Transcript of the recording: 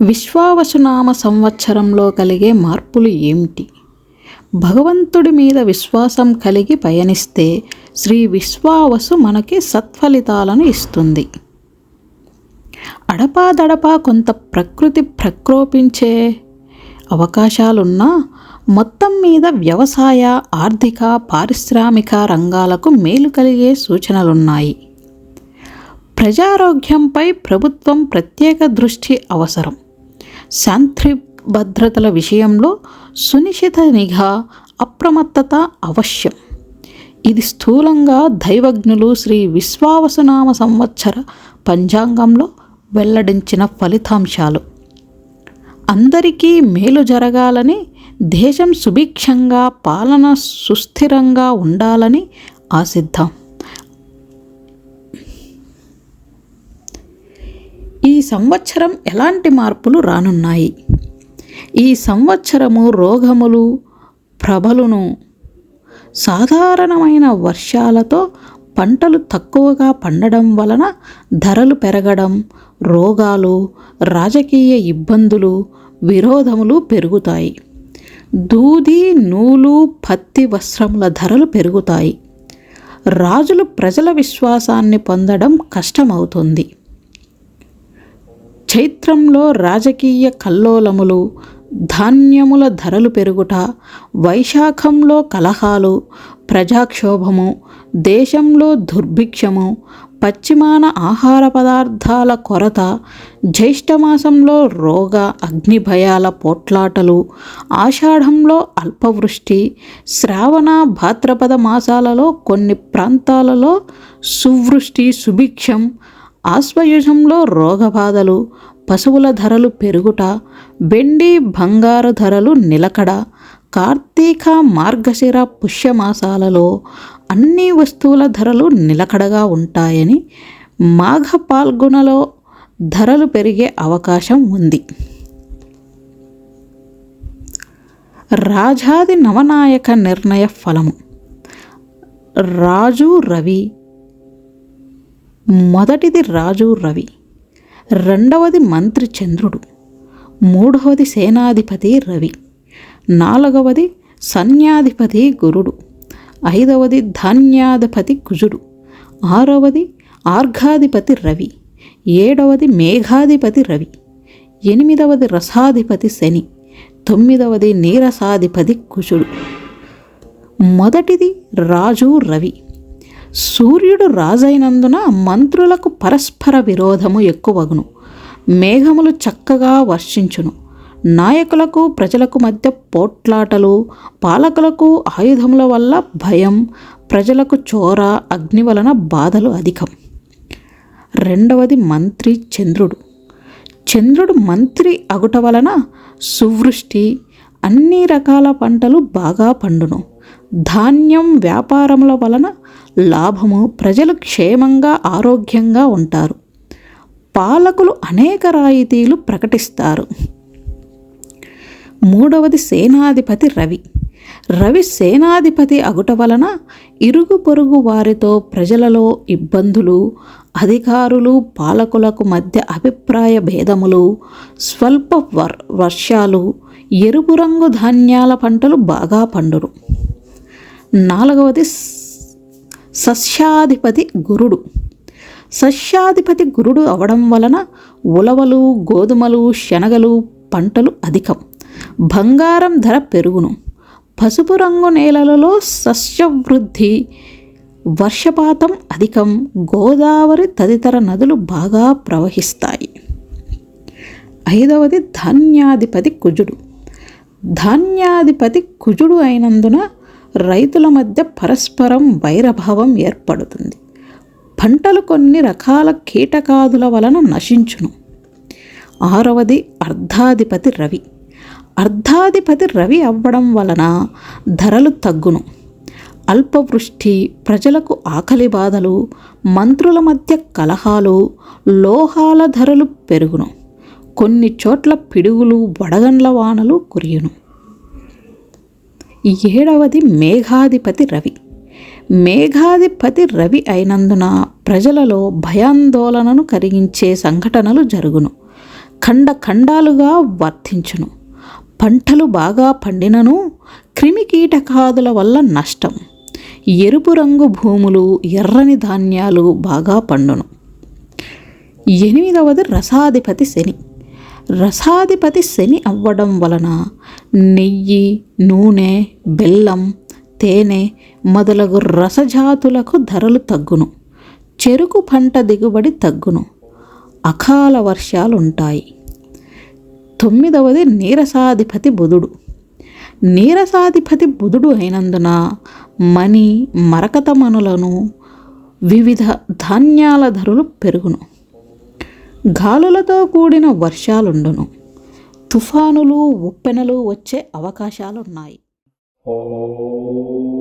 విశ్వావసునామ సంవత్సరంలో కలిగే మార్పులు ఏమిటి? భగవంతుడి మీద విశ్వాసం కలిగి పయనిస్తే శ్రీ విశ్వావసు మనకి సత్ఫలితాలను ఇస్తుంది. అడపాదడపా కొంత ప్రకృతి ప్రకోపించే అవకాశాలున్నా మొత్తం మీద వ్యవసాయ ఆర్థిక పారిశ్రామిక రంగాలకు మేలు కలిగే సూచనలున్నాయి. ప్రజారోగ్యంపై ప్రభుత్వం ప్రత్యేక దృష్టి అవసరం. శాంతి భద్రతల విషయంలో సునిశ్చిత నిఘా అప్రమత్తత అవశ్యం. ఇది స్థూలంగా దైవజ్ఞులు శ్రీ విశ్వావసునామ సంవత్సర పంచాంగంలో వెల్లడించిన ఫలితాంశాలు. అందరికీ మేలు జరగాలని దేశం సుభిక్షంగా పాలన సుస్థిరంగా ఉండాలని ఆశిద్దాం. ఈ సంవత్సరం ఎలాంటి మార్పులు రానున్నాయి? ఈ సంవత్సరము రోగములు ప్రభలును సాధారణమైన వర్షాలతో పంటలు తక్కువగా పండడం వలన ధరలు పెరగడం రోగాలు రాజకీయ ఇబ్బందులు విరోధములు పెరుగుతాయి. దూది నూలు పత్తి వస్త్రముల ధరలు పెరుగుతాయి. రాజులు ప్రజల విశ్వాసాన్ని పొందడం కష్టమవుతుంది. చైత్రంలో రాజకీయ కల్లోలములు ధాన్యముల ధరలు పెరుగుట వైశాఖంలో కలహాలు ప్రజాక్షోభము దేశంలో దుర్భిక్షము పశ్చిమాన ఆహార పదార్థాల కొరత జ్యేష్ఠమాసంలో రోగ అగ్నిభయాల పోట్లాటలు ఆషాఢంలో అల్పవృష్టి శ్రావణ భాద్రపద మాసాలలో కొన్ని ప్రాంతాలలో సువృష్టి సుభిక్షం ఆశ్వయుజంలో రోగబాధలు పశువుల ధరలు పెరుగుట వెండి బంగారు ధరలు నిలకడ కార్తీక మార్గశిర పుష్యమాసాలలో అన్ని వస్తువుల ధరలు నిలకడగా ఉంటాయని మాఘ పాల్గొనలో ధరలు పెరిగే అవకాశం ఉంది. రాజాది నవనాయక నిర్ణయ ఫలము. రాజు రవి. మొదటిది రాజు రవి. రెండవది మంత్రి చంద్రుడు. మూడవది సేనాధిపతి రవి. నాలుగవది సన్యాధిపతి గురుడు. ఐదవది ధాన్యాధిపతి కుజుడు ఆరవది ఆర్ఘాధిపతి రవి ఏడవది మేఘాధిపతి రవి ఎనిమిదవది రసాధిపతి శని తొమ్మిదవది నీరసాధిపతి కుజుడు. మొదటిది రాజు రవి. సూర్యుడు రాజైనందున మంత్రులకు పరస్పర విరోధము ఎక్కువగును. మేఘములు చక్కగా వర్షించును. నాయకులకు ప్రజలకు మధ్య పోట్లాటలు పాలకులకు ఆయుధముల వల్ల భయం ప్రజలకు చోర అగ్ని వలన బాధలు అధికం. రెండవది మంత్రి చంద్రుడు. చంద్రుడు మంత్రి అగుట వలన సువృష్టి అన్ని రకాల పంటలు బాగా పండును. ధాన్యం వ్యాపారముల వలన లాభము ప్రజలు క్షేమంగా ఆరోగ్యంగా ఉంటారు. పాలకులు అనేక రాయితీలు ప్రకటిస్తారు. మూడవది సేనాధిపతి రవి. రవి సేనాధిపతి అగుట వలన ఇరుగు పొరుగు వారితో ప్రజలలో ఇబ్బందులు అధికారులు పాలకులకు మధ్య అభిప్రాయ భేదములు స్వల్ప వర్ వర్షాలు ఎరుపు రంగు ధాన్యాల పంటలు బాగా పండును. నాలుగవది సస్యాధిపతి గురుడు. సస్యాధిపతి గురుడు అవడం వలన ఉలవలు గోధుమలు శనగలు పంటలు అధికం. బంగారం ధర పెరుగును. పసుపు రంగు నేలలలో సస్యవృద్ధి వర్షపాతం అధికం గోదావరి తదితర నదులు బాగా ప్రవహిస్తాయి. ఐదవది ధాన్యాధిపతి కుజుడు. ధాన్యాధిపతి కుజుడు అయినందున రైతుల మధ్య పరస్పరం వైరభావం ఏర్పడుతుంది. పంటలు కొన్ని రకాల కీటకాదుల వలన నశించును. ఆరవది అర్ధాధిపతి రవి. అర్ధాధిపతి రవి అవ్వడం వలన ధరలు తగ్గును. అల్పవృష్టి ప్రజలకు ఆకలి బాధలు మంత్రుల మధ్య కలహాలు లోహాల ధరలు పెరుగును. కొన్ని చోట్ల పిడుగులు వడగండ్ల వానలు కురియును. ఏడవది మేఘాధిపతి రవి. మేఘాధిపతి రవి అయినందున ప్రజలలో భయాందోళనను కలిగించే సంఘటనలు జరుగును. ఖండ ఖండాలుగా వర్తించును. పంటలు బాగా పండినను క్రిమికీటకాదుల వల్ల నష్టం. ఎరుపు రంగు భూములు ఎర్రని ధాన్యాలు బాగా పండును. ఎనిమిదవది రసాధిపతి శని. రసాధిపతి శని అవ్వడం వలన నెయ్యి నూనె బెల్లం తేనె మొదలగు రసజాతులకు ధరలు తగ్గును. చెరుకు పంట దిగుబడి తగ్గును. అకాల వర్షాలుంటాయి. తొమ్మిదవది నీరసాధిపతి బుధుడు. నీరసాధిపతి బుధుడు అయినందున మణి మరకతమనులను వివిధ ధాన్యాల ధరలు పెరుగును. గాలులతో కూడిన వర్షాలుండును. తుఫానులు ఉప్పెనలు వచ్చే అవకాశాలున్నాయి. ఓం